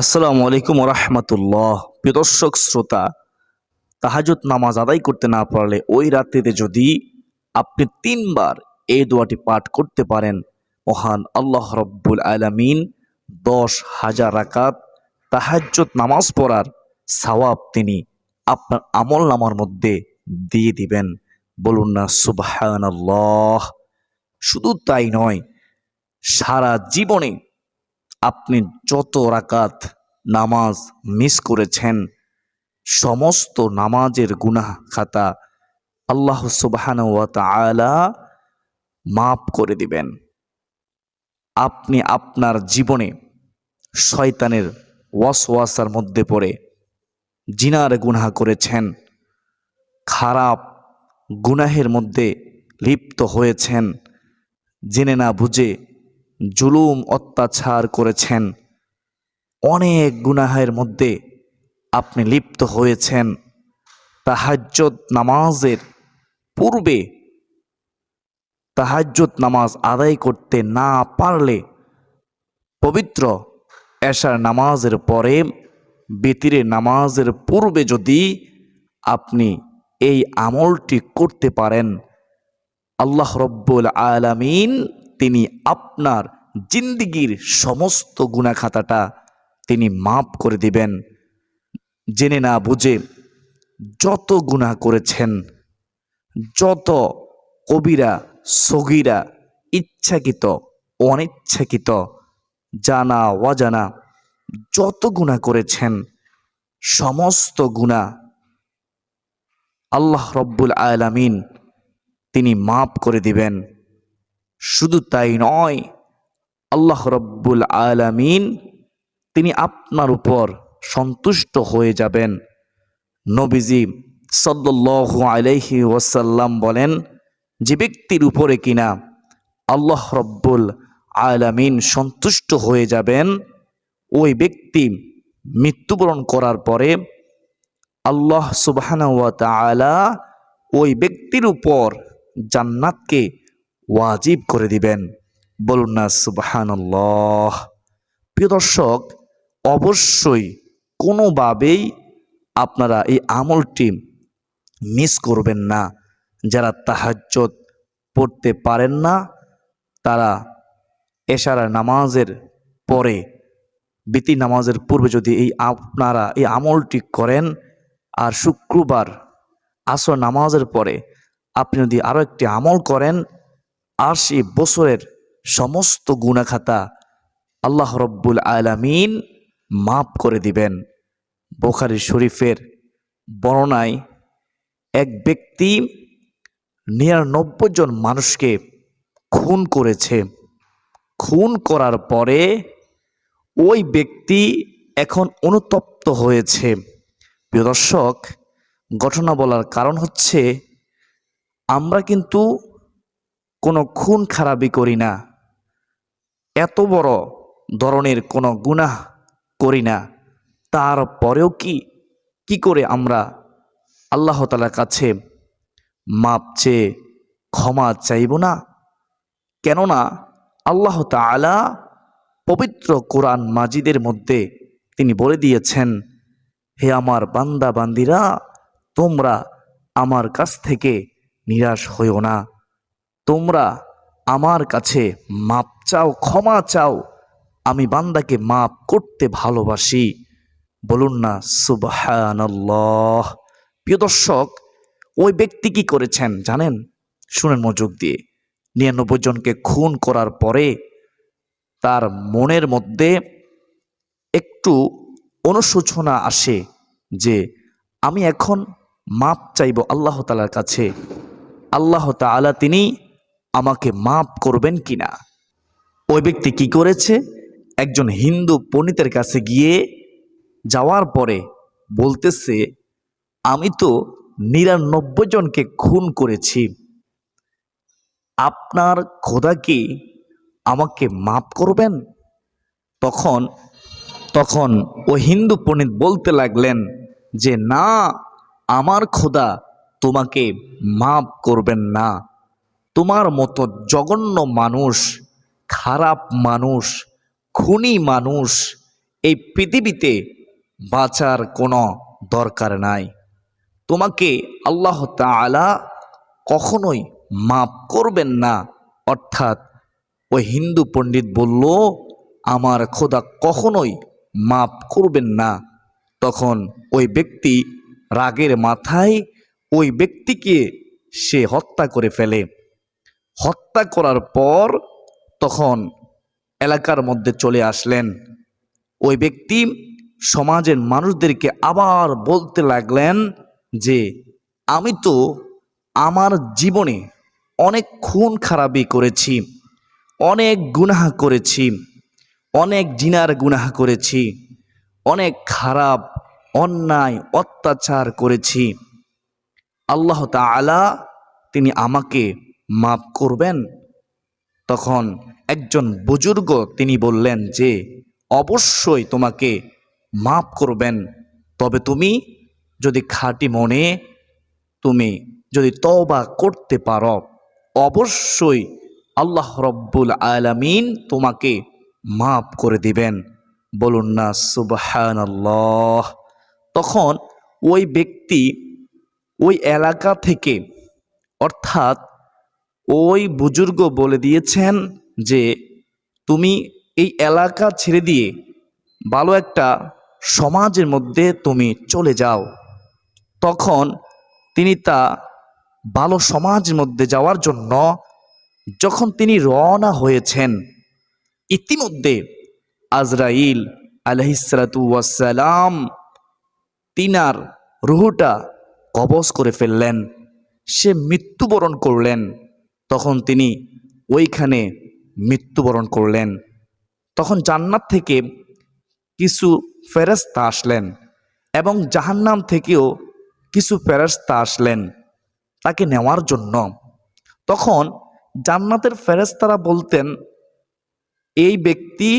আসসালামু আলাইকুম রহমতুল্লাহ প্রিয় দর্শক, শ্রোতা তাহাজুদ নামাজ আদায় করতে না পারলে ওই রাত্রিতে যদি আপনি তিনবার এই দোয়াটি পাঠ করতে পারেন, মহান আল্লাহ রব্বুল আলামিন দশ হাজার রাকাত তাহাজ্জুদ নামাজ পড়ার সওয়াব তিনি আপনার আমল নামার মধ্যে দিয়ে দিবেন। বলুন না, সুবহানাল্লাহ। শুধু তাই নয়, সারা জীবনে আপনি যত রাকাত নামাজ মিস করেছেন, সমস্ত নামাজের গুনাহ খাতা আল্লাহ সুবহান তাআলা মাফ করে দিবেন। আপনি আপনার জীবনে শয়তানের ওয়াসওয়াসার মধ্যে পড়ে জিনার গুনাহ করেছেন, খারাপ গুনাহের মধ্যে লিপ্ত হয়েছেন, জেনে না বুঝে জুলুম অত্যাচার করেছেন। অনেক গুনাহের মধ্যে আপনি লিপ্ত হয়েছেন। তাহাজ্জত নামাজের পূর্বে তাহাজ্জত নামাজ আদায় করতে না পারলে পবিত্র এশার নামাজের পরে বেতিরে নামাজের পূর্বে যদি আপনি এই আমলটি করতে পারেন, আল্লাহ রব্বুল আলামিন তিনি আপনার জিন্দিগির সমস্ত গুণাখাতাটা তিনি মাফ করে দিবেন। জেনে না বুঝে যত গুনাহ করেছেন, যত কবিরা, সগিরা, ইচ্ছাকৃত, অনিচ্ছাকৃত, জানা, অজানা যত গুনাহ করেছেন, সমস্ত গুণা আল্লাহ রব্বুল আলামিন তিনি মাফ করে দিবেন। শুধু তাই নয়, আল্লাহ রব্বুল আলামিন তিনি আপনার উপর সন্তুষ্ট হয়ে যাবেন। নবীজি সাল্লাল্লাহু আলাইহি ওয়াসাল্লাম বলেন, যে ব্যক্তির উপরে কিনা আল্লাহ রব্বুল আলামিন সন্তুষ্ট হয়ে যাবেন, ওই ব্যক্তি মৃত্যুবরণ করার পরে আল্লাহ সুবহানাহু ওয়া ওই ব্যক্তির উপর জান্নাতকে ওয়াজিব করে দিবেন। বলুন না, সুবহানাল্লাহ। প্রিয় দর্শক, অবশ্যই কোনোভাবেই আপনারা এই আমলটি মিস করবেন না। যারা তাহাজ্জত পড়তে পারেন না, তারা এশারা নামাজের পরে, বিতি নামাজের পূর্বে যদি এই আপনারা এই আমলটি করেন, আর শুক্রবার আসর নামাজের পরে আপনি যদি আরও একটি আমল করেন আশি বছরের সমস্ত গুণাখাতা আল্লাহ রব্বুল আলামিন মাফ করে দিবেন। বোখারি শরীফের বর্ণনায় এক ব্যক্তি নিরানব্বই জন মানুষকে খুন করেছে। খুন করার পরে ওই ব্যক্তি এখন অনুতপ্ত হয়েছে। প্রিয় দর্শক, ঘটনা বলার কারণ হচ্ছে, আমরা কিন্তু কোনো খুন খারাপই করি না। এত বড় ধরনের কোনো গুনাহ করি না। তারপরেও কি কি করে আমরা আল্লাহ তালার কাছে মাপ চেয়ে ক্ষমা চাইব না? কেননা আল্লাহ তালা পবিত্র কোরআন মাজিদের মধ্যে তিনি বলে দিয়েছেন, হে আমার বান্দা বান্দিরা তোমরা আমার কাছ থেকে নিরাশ হইও না। তোমরা আমার কাছে মাপ চাও, ক্ষমা চাও। আমি বান্দাকে মাপ করতে ভালোবাসি। বলুন না, সুবহানাল্লাহ। প্রিয় দর্শক, ওই ব্যক্তি কি করেছেন জানেন? শুনেন মজুক দিয়ে। নিরানব্বই জনকে খুন করার পরে তার মনের মধ্যে একটু অনুশোচনা আসে যে, আমি এখন মাপ চাইব আল্লাহ তালার কাছে। আল্লাহ তালা তিনি আমাকে মাপ করবেন কিনা? ওই ব্যক্তি কি করেছে? একজন হিন্দু পণ্ডিতের কাছে গিয়ে যাওয়ার পরে বলতেছে, আমি তো নিরানব্বই জনকে খুন করেছি। আপনার খোদা কি আমাকে মাপ করবেন? তখন তখন ও হিন্দু পণ্ডিত বলতে লাগলেন যে, না, আমার খোদা তোমাকে মাপ করবেন না। তোমার মতো জঘন্য মানুষ, খারাপ মানুষ, খুনি মানুষ এই পৃথিবীতে বাঁচার কোনো দরকার নাই। তোমাকে আল্লাহ তাআলা কখনোই মাফ করবেন না। অর্থাৎ ওই হিন্দু পণ্ডিত বলল, আমার খোদা কখনোই মাফ করবেন না। তখন ওই ব্যক্তি রাগের মাথায় ওই ব্যক্তিকে সে হত্যা করে ফেলে। হত্যা করার পর তখন এলাকার মধ্যে চলে আসলেন। ওই ব্যক্তি সমাজের মানুষদেরকে আবার বলতে লাগলেন যে, আমি তো আমার জীবনে অনেক খুন খারাপি করেছি, অনেক গুনাহা করেছি, অনেক জিনার গুনাহা করেছি, অনেক খারাপ, অন্যায়, অত্যাচার করেছি। আল্লাহ তাআলা তিনি আমাকে মাফ করবেন? তখন একজন বুজুর্গ তিনি বললেন যে, অবশ্যই তোমাকে মাফ করবেন। তবে তুমি যদি খাঁটি মনে তুমি যদি তওবা করতে পারো, অবশ্যই আল্লাহ রব্বুল আলামিন তোমাকে মাফ করে দিবেন। বলুন না সুবহান তখন ওই ব্যক্তি ওই এলাকা থেকে অর্থাৎ ওই বুজুর্গ বলে দিয়েছেন যে, তুমি এই এলাকা ছেড়ে দিয়ে ভালো একটা সমাজের মধ্যে তুমি চলে যাও। তখন তিনি তা ভালো সমাজের মধ্যে যাওয়ার জন্য যখন তিনি রওনা হয়েছেন, ইতিমধ্যে আজরাইল আলহিসালাতু ওয়াসালাম তিনার রুহুটা কবজ করে ফেললেন। সে মৃত্যুবরণ করলেন। তখন তিনি ওইখানে মৃত্যুবরণ করলেন। তখন জান্নাত থেকে কিছু ফেরেস্তা আসলেন এবং জাহান্নাম থেকেও কিছু ফেরেস্তা আসলেন তাকে নেওয়ার জন্য। তখন জান্নাতের ফেরেস্তারা বলতেন, এই ব্যক্তি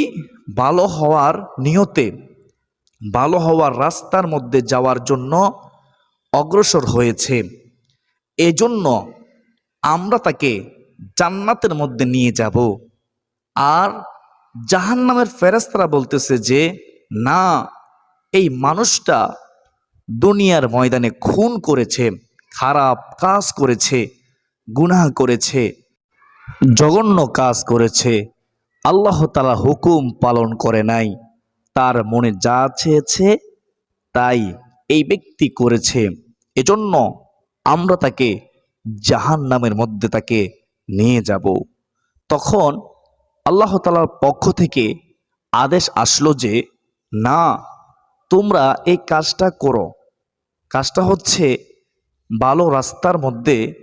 ভালো হওয়ার নিয়তে, ভালো হওয়ার রাস্তার মধ্যে যাওয়ার জন্য অগ্রসর হয়েছে। এজন্য আমরা তাকে জান্নাতের মধ্যে নিয়ে যাব। আর জাহান্নামের ফেরেস্তারা বলতেছে যে, না, এই মানুষটা দুনিয়ার ময়দানে খুন করেছে, খারাপ কাজ করেছে, গুনাহ করেছে, জঘন্য কাজ করেছে। আল্লাহ তালা হুকুম পালন করে নাই। তার মনে যা চেয়েছে, তাই এই ব্যক্তি করেছে। এজন্য আমরা তাকে জাহান নামের মধ্যে তাকে নিয়ে যাব। তখন আল্লাহ তালার পক্ষ থেকে আদেশ আসলো যে, না, তোমরা এই কাজটা করো। কাজটা হচ্ছে ভালো রাস্তার মধ্যে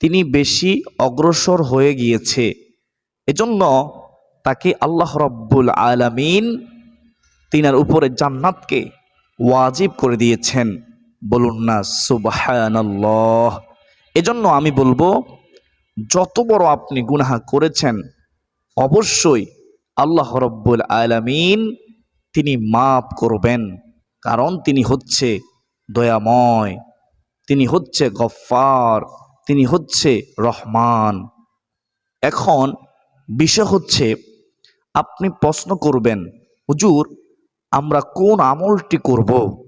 তিনি বেশি অগ্রসর হয়ে গিয়েছে। এজন্য তাকে আল্লাহ রব্বুল আলামিন তিনার উপরে জান্নাতকে ওয়াজিব করে দিয়েছেন। বলুন না, সুবাহানাল্লাহ। এজন্য আমি বলব, যত বড় আপনি গুনাহা করেছেন, অবশ্যই আল্লাহ রব্বুল আলামিন তিনি মাফ করবেন। কারণ তিনি হচ্ছে দয়াময়, তিনি হচ্ছে গফ্ফার, তিনি হচ্ছে রহমান। এখন বিষয় হচ্ছে, আপনি প্রশ্ন করবেন, হুজুর, আমরা কোন আমলটি করব?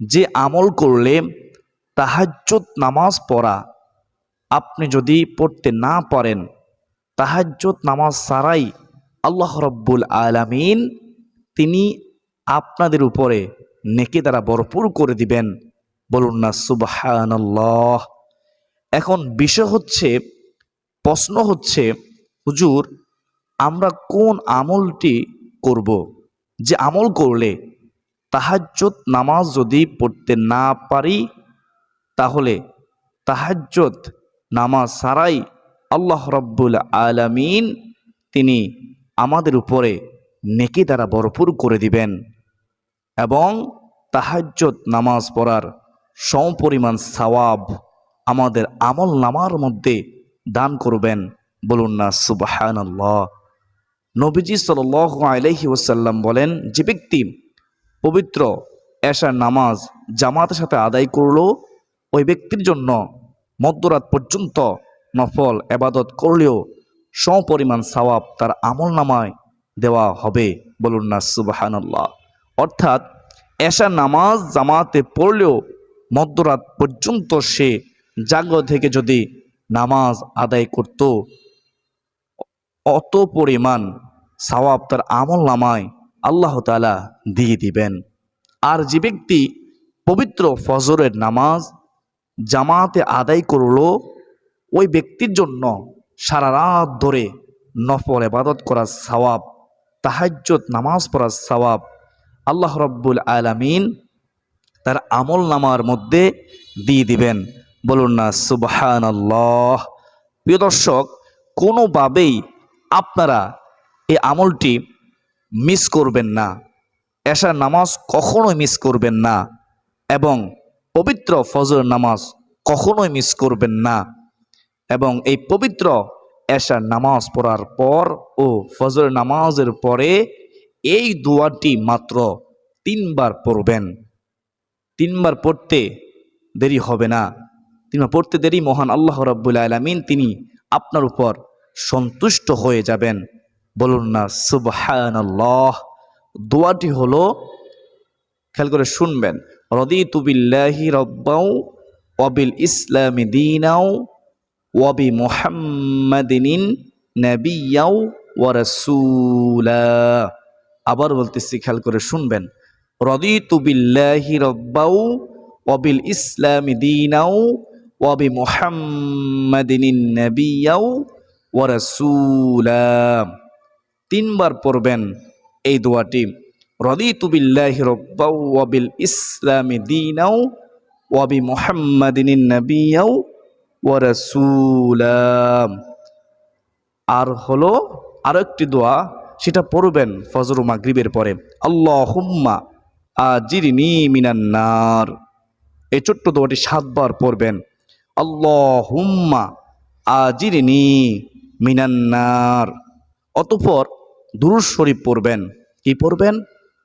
যে আমল করলে তাহাজ্জুদ নামাজ পড়া। আপনি যদি পড়তে না পারেন, তাহাজ্জুদ নামাজ ছাড়াই আল্লাহ রব্বুল আলামিন তিনি আপনাদের উপরে নেকি দ্বারা ভরপুর করে দিবেন। বলুন না, সুবহানাল্লাহ। এখন বিষয় হচ্ছে, প্রশ্ন হচ্ছে, হুজুর, আমরা কোন আমলটি করব? যে আমল করলে তাহাজ্জত নামাজ যদি পড়তে না পারি তাহলে তাহাজ্জত নামাজ সারাই আল্লাহ রব্বুল আলামিন তিনি আমাদের উপরে নেকি দ্বারা ভরপুর করে দিবেন এবং তাহাজ্জত নামাজ পড়ার সমপরিমাণ সওয়াব আমাদের আমল নামার মধ্যে দান করবেন। বলুন না, সুবাহানাল্লাহ। নবীজি সাল আলহি ওসাল্লাম বলেন, যে ব্যক্তি পবিত্র এশার নামাজ জামাতের সাথে আদায় করল ওই ব্যক্তির জন্য মধ্যরাত পর্যন্ত নফল এবাদত করলেও সমপরিমাণ সওয়াব তার আমল নামায় দেওয়া হবে বলুন না, সুবাহানাল্লাহ। অর্থাৎ এশা নামাজ জামাতে পড়লেও মধ্যরাত পর্যন্ত সে জাগ্রত থেকে যদি নামাজ আদায় করত, অত পরিমাণ সওয়াব তার আমল নামায় আল্লাহ তালা দিয়ে দিবেন। আর যে ব্যক্তি পবিত্র ফজরের নামাজ জামাতে আদায় করল, ওই ব্যক্তির জন্য সারা রাত ধরে নফল এবাদত করার সওয়াব তাহাজ্জত নামাজ পড়ার সওয়াব আল্লাহ রব্বুল আলামিন তার আমল নামার মধ্যে দিয়ে দিবেন। বলুন না সুবহান আল্লাহ প্রিয় দর্শক, কোনোভাবেই আপনারা এই আমলটি মিস করবেন না, এশার নামাজ কখনোই মিস করবেন না এবং পবিত্র ফজর নামাজ কখনোই মিস করবেন না। এবং এই পবিত্র এশার নামাজ পড়ার পর ও ফজর নামাজের পরে এই দোয়াটি মাত্র তিনবার পড়বেন। তিনবার পড়তে দেরি হবে না। তিনবার পড়তে দেরি মহান আল্লাহ রাব্বুল আলামিন তিনি আপনার উপর সন্তুষ্ট হয়ে যাবেন। বলুন না, সুবহানাল্লাহ। দোয়াটি হলো, খেয়াল করে শুনবেন রদিতু বিল্লাহি রব্বাউ ওয়াবিল ইসলামি দিনাও ওয়াবি মুহাম্মাদিনিন নাবিয়াও ওয়া রাসূলা। আবার বলতেছি, খেয়াল করে শুনবেন। রদিতু বিল্লাহি রব্বাউ ওয়াবিল ইসলামি দিনাও ওয়াবি মুহাম্মাদিনিন নাবিয়াও ওয়া রাসূলা। তিনবার পড়বেন এই দোয়াটি। রদিতু বিল্লাহি রব্বাউ ওয়াবিল ইসলামি দিনাও ওয়াবি মুহাম্মাদিনিন নাবিয়াও ওয়া রাসূলা। আর হলো আরও একটি দোয়া, সেটা পড়বেন ফজর মাগরিবের পরে। আল্লাহুম্মা আজিরিনি মিনান নার। এই ছোট্ট দোয়াটি সাতবার পড়বেন। আল্লাহুম্মা আজিরিনি মিনান নার। অতঃপর দুরুজ শরীফ পড়বেন। কি পড়বেন?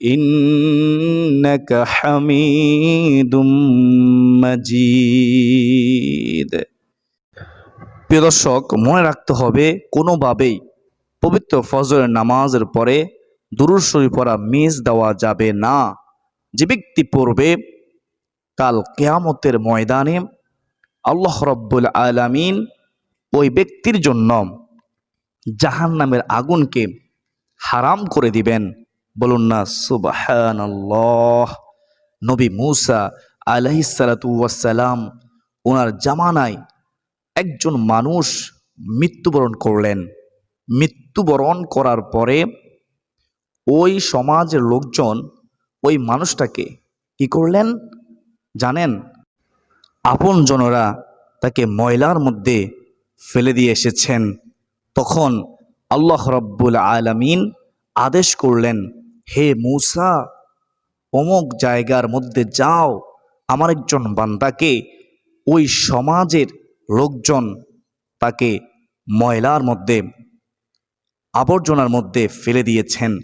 ইন্নাকা হামিদুম মাজিদ প্রিয় দর্শক, মনে রাখতে হবে, কোনোভাবেই পবিত্র ফজরের নামাজের পরে দুরুর শরীফ পড়া মিস দেওয়া যাবে না। যে ব্যক্তি পড়বে কাল কেয়ামতের ময়দানে আল্লাহ রব্বুল আলামিন ওই ব্যক্তির জন্য জাহান নামের আগুনকে হারাম করে দিবেন। বলুন না, সুবাহানাল্লাহ। নবী মুসা আলহিসালাতুয়াসাল্লাম ওনার জামানায় একজন মানুষ মৃত্যুবরণ করলেন। মৃত্যুবরণ করার পরে ওই সমাজের লোকজন ওই মানুষটাকে কি করলেন? জানেন? আপনজনরা তাকে ময়লার মধ্যে ফেলে দিয়ে এসেছেন। তখন আল্লাহ রব্বুল আলামিন আদেশ করলেন হে মূসা, অমুক জায়গার মধ্যে যাও, আমার একজন বান্দাকে, ওই সমাজের লোকজন তাকে ময়লার মধ্যে, আবর্জনার মধ্যে ফেলে দিয়েছেন।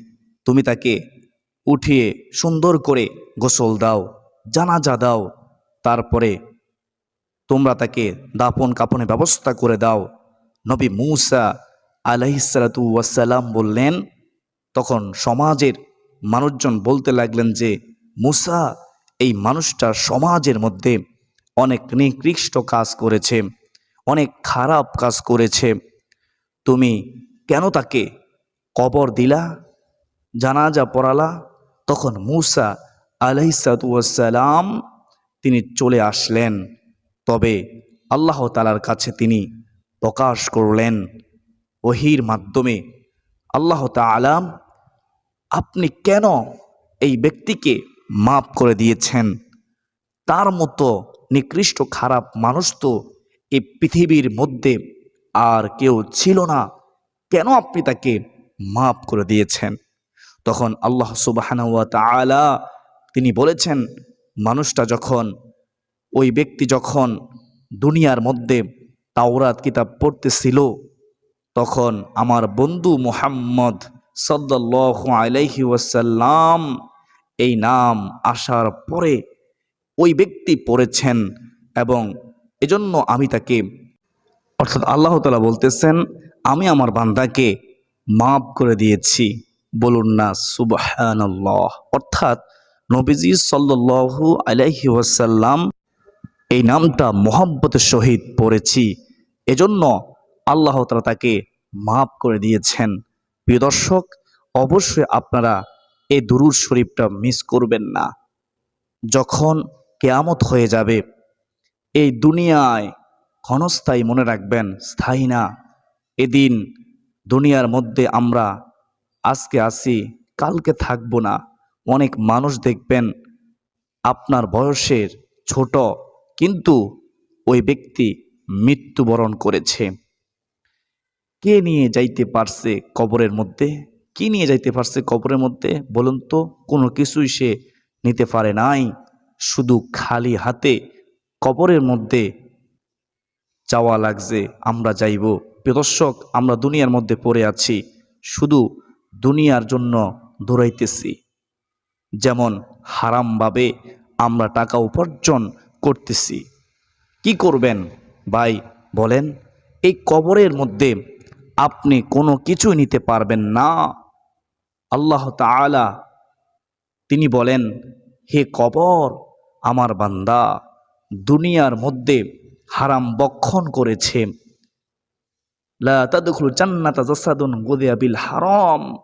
তুমি তাকে উঠিয়ে সুন্দর করে গোসল দাও, জানাজা দাও, তারপরে তোমরা তাকে দাপন কাপনের ব্যবস্থা করে দাও। নবী মূসা আলাইসালাতু ওয়াসাল্লাম বললেন, তখন সমাজের মানুষজন বলতে লাগলেন যে, মুসা, এই মানুষটা সমাজের মধ্যে অনেক নিকৃষ্ট কাজ করেছে, অনেক খারাপ কাজ করেছে। তুমি কেন তাকে কবর দিলা, জানাজা পড়ালা? তখন মুসা আলাইসালাম তিনি চলে আসলেন। তবে আল্লাহ তালার কাছে তিনি প্রকাশ করলেন। ওহির মাধ্যমে আল্লাহ তালাম আপনি কেন এই ব্যক্তিকে মাফ করে দিয়েছেন? তার মতো নিকৃষ্ট খারাপ মানুষ তো এই পৃথিবীর মধ্যে আর কেউ ছিল না। কেন আপনি তাকে মাফ করে দিয়েছেন? তখন আল্লাহ সুবাহানুয়া তাআলা তিনি বলেছেন, মানুষটা যখন, ওই ব্যক্তি যখন দুনিয়ার মধ্যে তাওরাত কিতাব পড়তেছিল, তখন আমার বন্ধু মোহাম্মদ সদ্দাল্লাহ আলাইহি ওয়াসাল্লাম এই নাম আসার পরে ওই ব্যক্তি পড়েছেন এবং এজন্য আমি তাকে, অর্থাৎ আল্লাহ তালা বলতেছেন, আমি আমার বান্দাকে মাফ করে দিয়েছি। বলুন না, সুবহানাল্লাহ। অর্থাৎ নবীজি সাল্লু আলাইহি ওয়াসাল্লাম এই নামটা মোহাব্বতের সহিত পড়েছি। এজন্য আল্লাহ তালা তাকে মাফ করে দিয়েছেন। প্রিয় দর্শক, অবশ্যই আপনারা এই দুরুদ শরীফটা মিস করবেন না। যখন কেয়ামত হয়ে যাবে, এই দুনিয়ায় ক্ষণস্থায়ী মনে রাখবেন, স্থায়ী না। এদিন দুনিয়ার মধ্যে আমরা আজকে আসি কালকে থাকব না। অনেক মানুষ দেখবেন আপনার বয়সের ছোট, কিন্তু ওই ব্যক্তি মৃত্যুবরণ করেছে। কে নিয়ে যাইতে পারছে কবরের মধ্যে? কি নিয়ে যাইতে পারছে কবরের মধ্যে? বলুন তো, কোনো কিছুই সে নিতে পারে নাই। শুধু খালি হাতে কবরের মধ্যে যাওয়া লাগছে, আমরা যাইব। প্রদর্শক আমরা দুনিয়ার মধ্যে পড়ে আছি, শুধু দুনিয়ার জন্য দৌড়াইতেছি। যেমন হারামভাবে আমরা টাকা উপার্জন করতেছি। কি করবেন, ভাই, বলেন, এই কবরের মধ্যে আপনি কোনো কিছু নিতে পারবেন না। আল্লাহ তাআলা তিনি বলেন, হে কবর, আমার বান্দা, দুনিয়ার মধ্যে হারাম বক্ষণ করেছে। লা তাদখুলু জান্নাতা জাসাদুন গুদিয়া বিল হারাম।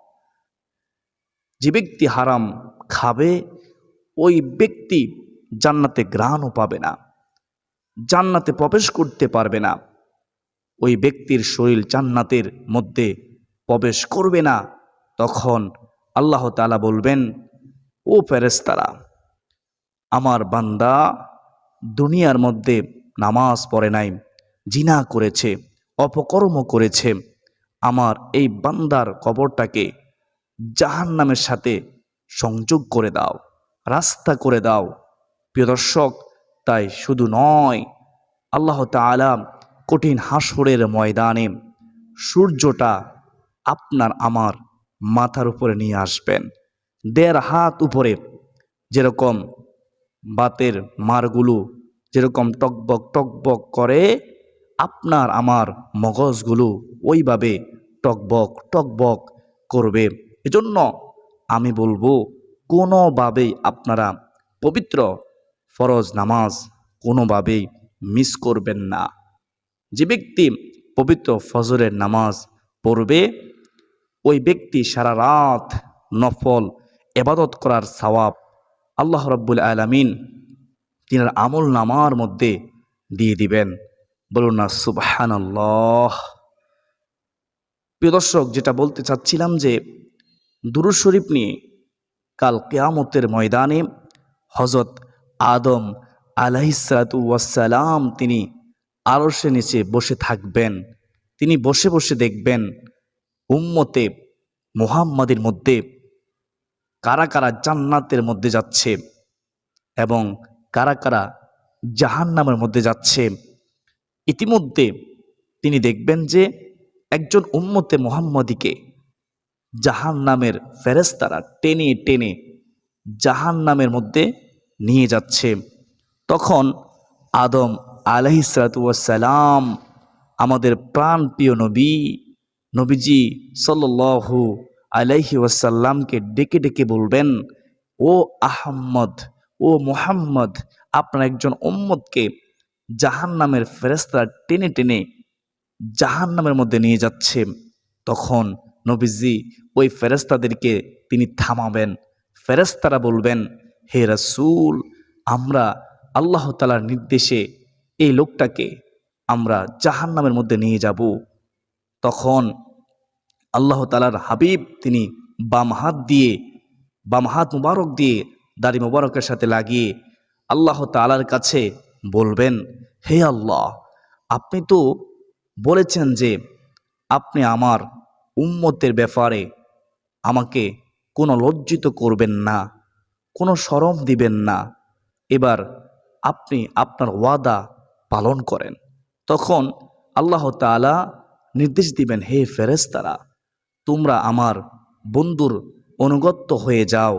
যে ব্যক্তি হারাম খাবে, ওই ব্যক্তি জান্নাতে গ্রাণও পাবে না, জান্নাতে প্রবেশ করতে পারবে না। ওই ব্যক্তির শরীর জান্নাতের মধ্যে প্রবেশ করবে না। তখন আল্লাহ তাআলা বলবেন, ও ফেরেস্তারা আমার বান্দা দুনিয়ার মধ্যে নামাজ পড়ে নাই, জিনা করেছে, অপকর্ম করেছে। আমার এই বান্দার কবরটাকে জাহান নামের সাথে সংযোগ করে দাও, রাস্তা করে দাও। প্রিয় দর্শক, তাই শুধু নয়, আল্লাহ তাআলা কঠিন হাসরের ময়দানে সূর্যটা আপনার আমার মাথার উপরে নিয়ে আসবেন। দেড় হাত উপরে যেরকম বাতের মারগুলো যেরকম টকবক টকবক করে, আপনার আমার মগজগুলো ওইভাবে টকবক টকবক করবে। এজন্য আমি বলব, কোনোভাবেই আপনারা পবিত্র ফরজ নামাজ কোনোভাবেই মিস করবেন না। যে ব্যক্তি পবিত্র ফজরের নামাজ পড়বে, ওই ব্যক্তি সারা রাত নফল এবাদত করার সওয়াব আল্লাহ রব্বুল আলমিন তিনার আমল নামার মধ্যে দিয়ে দিবেন। বলুন না, সুবহানাল্লাহ। প্রিয় দর্শক, যেটা বলতে চাচ্ছিলাম যে, দুরুদ শরীফ নিয়ে কাল কেয়ামতের ময়দানে হজরত আদম আলাহিসাতু ওয়াসালাম তিনি আলসে নিচে বসে থাকবেন। তিনি বসে বসে দেখবেন উম্মতে মুহাম্মাদের মধ্যে, কারা কারা জান্নাতের মধ্যে যাচ্ছে এবং কারা কারা জাহান্নামের মধ্যে যাচ্ছে। ইতিমধ্যে তিনি দেখবেন যে একজন উম্মতে মোহাম্মদীকে জাহান নামের ফেরেস্তারা টেনে টেনে জাহান নামের মধ্যে নিয়ে যাচ্ছে। তখন আদম আলহিসালাম আমাদের প্রাণ প্রিয় নবী, নবীজি সাল্লু আলাইহি ওয়াসাল্লামকে ডেকে ডেকে বলবেন, ও আহম্মদ, ও মোহাম্মদ, আপনার একজন উম্মদকে জাহান নামের ফেরেস্তারা টেনে টেনে জাহান নামের মধ্যে নিয়ে যাচ্ছে। তখন নবীজি ওই ফেরেস্তাদেরকে তিনি থামাবেন। ফেরেস্তারা বলবেন, হে রাসূল, আমরা আল্লাহ তালার নির্দেশে এই লোকটাকে আমরা জাহান নামের মধ্যে নিয়ে যাব। তখন আল্লাহ তালার হাবিব তিনি বাম হাত দিয়ে, বাম হাত মুবারক দিয়ে দাড়ি মুবারকের সাথে লাগিয়ে আল্লাহ তালার কাছে বলবেন, হে আল্লাহ, আপনি তো বলেছেন যে আপনি আমার উম্মতের ব্যাপারে আমাকে কোনো লজ্জিত করবেন না, কোনো সরম দিবেন না। এবার আপনি আপনার ওয়াদা পালন করেন। তখন আল্লাহ তাআলা নির্দেশ দিবেন, হে ফেরেশতারা, তোমরা আমার বন্ধুর অনুগত্য হয়ে যাও।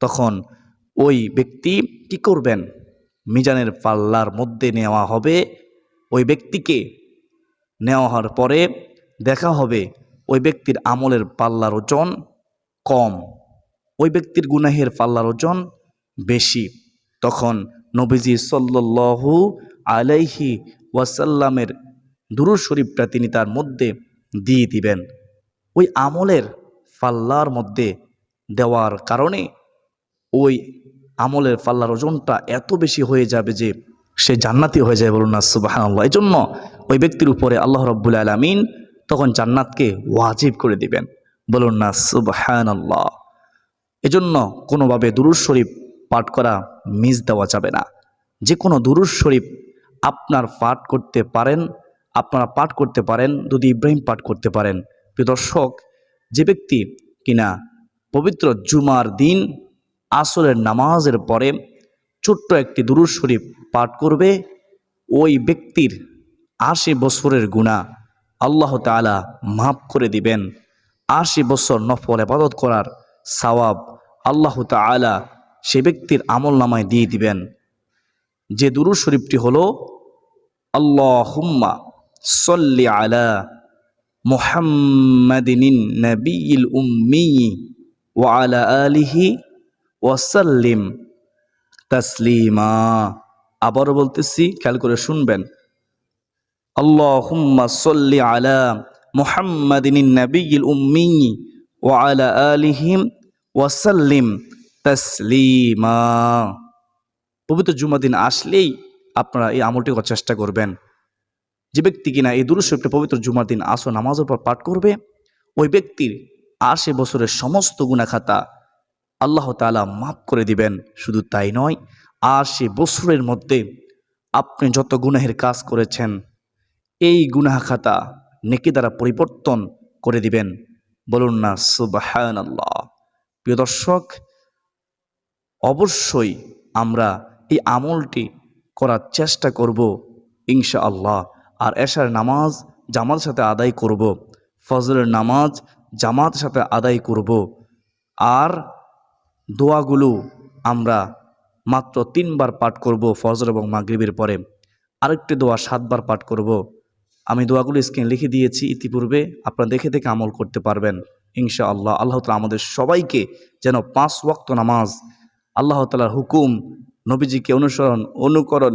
তখন ওই ব্যক্তি কি করবেন? মিজানের পাল্লার মধ্যে নেওয়া হবে। ওই ব্যক্তিকে নেওয়া হওয়ার পরে দেখা হবে ওই ব্যক্তির আমলের পাল্লার ওজন কম, ওই ব্যক্তির গুনাহের পাল্লার ওজন বেশি। তখন নবীজি সাল্লু আলাইহি ওয়াসাল্লামের দুরুদ শরীফটা তিনি তার মধ্যে দিয়ে দিবেন। ওই আমলের পাল্লার মধ্যে দেওয়ার কারণে ওই আমলের পাল্লার ওজনটা এত বেশি হয়ে যাবে যে সে জান্নাতি হয়ে যায় বলুন না আল্লাহ এই জন্য ওই ব্যক্তির উপরে আল্লাহ রব্বুল আলমিন তখন জান্নাতকে ওয়াজিব করে দিবেন বলুন না সুবাহান আল্লাহ এজন্য কোনোভাবে দুরুজ শরীফ পাঠ করা মিস দেওয়া যাবে না। যে কোনো দুরুজ শরীফ আপনার পাঠ করতে পারেন, আপনারা পাঠ করতে পারেন, যদি ইব্রাহিম পাঠ করতে পারেন। প্রিয় দর্শক, যে ব্যক্তি কিনা পবিত্র জুমার দিন, আসরের নামাজের পরে ছোট্ট একটি দুরুজ শরীফ পাঠ করবে, ওই ব্যক্তির আশি বছরের গুণা আল্লাহ তাআলা মাফ করে দিবেন। আশি বছর নফল আবাদত করার সওয়াব আল্লাহ তাআলা সে ব্যক্তির আমল নামায় দিয়ে দিবেন। যে দুরুজ শরীফটি হলো আল্লাহুম্মা সল্লি আলা মুহাম্মাদিনিন নবিয়িল উম্মি ওয়া আলা আলিহি ওয়াসাল্লিম তাসলিমা আবারও বলতেছি, খেয়াল করে শুনবেন। আল্লাহুম্মা সল্লি আলা মুহাম্মাদিনিন নবিয়িল উম্মি ওয়া আলা আলিহিম ওয়াসাল্লিম তাসলিমা পবিত্র জুমা দিন আসলেই আপনারা এই আমলটি করার চেষ্টা করবেন। যে ব্যক্তি কিনা এই দুরুশরীফটি পবিত্র জুমার দিন আসো নামাজের পর পাঠ করবে, ওই ব্যক্তির আশি বছরের সমস্ত গুণাখাতা আল্লাহ তাআলা মাফ করে দিবেন। শুধু তাই নয়, আশি বছরের মধ্যে আপনি যত গুনাহের কাজ করেছেন, এই গুনাহ খাতা নেকি দ্বারা পরিবর্তন করে দিবেন। বলুন না সুবাহান আল্লাহ প্রিয় দর্শক, অবশ্যই আমরা এই আমলটি করার চেষ্টা করব ইনশা আল্লাহ আর এশার নামাজ জামাতের সাথে আদায় করব, ফজরের নামাজ জামাতের সাথে আদায় করব। আর দোয়াগুলো আমরা মাত্র তিনবার পাঠ করব ফজর এবং মাগরিবের পরে। আরেকটি দোয়া সাতবার পাঠ করব। আমি দোয়াগুলো স্ক্রিন লিখে দিয়েছি, ইতিপূর্বে আপনারা দেখে দেখে আমল করতে পারবেন ইনশা আল্লাহ আল্লাহ তালা আমাদের সবাইকে যেন পাঁচ ওয়াক্ত নামাজ, আল্লাহ তালার হুকুম নবীজিকে অনুসরণ, অনুকরণ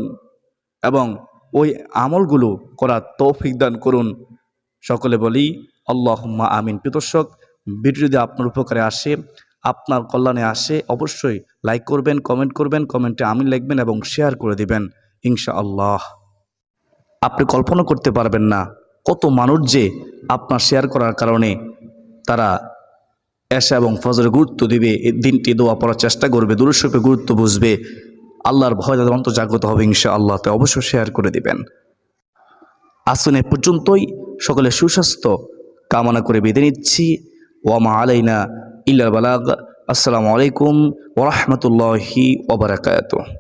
এবং ওই আমলগুলো করার তৌফিক দান করুন। সকলে বলি, আল্লাহুম্মা আমিন। প্রিয়দর্শক ভিডিও যদি আপনার উপকারে আসে, আপনার কল্যাণে আসে, অবশ্যই লাইক করবেন, কমেন্ট করবেন, কমেন্টে আমিন লিখবেন এবং শেয়ার করে দিবেন ইনশা আল্লাহ আপনি কল্পনা করতে পারবেন না কত মানুষ যে আপনার শেয়ার করার কারণে তারা এশা এবং ফজর গুরুত্ব দিবে দিনটি দোয়া পড়ার চেষ্টা করবে দুরুস্বরূপে গুরুত্ব বুঝবে। আল্লাহর ভয় তাদের অন্ত জাগ্রত হবে ইনশা আল্লাহ তো অবশ্যই শেয়ার করে দিবেন। আসুন এ পর্যন্তই, সকলে সুস্বাস্থ্য কামনা করে বেঁধে নিচ্ছি। ওয়ামা আলাইনা ইল্লা বালাগ। আসসালামু আলাইকুম ওরহমতুল্লাহি ওবরাকাত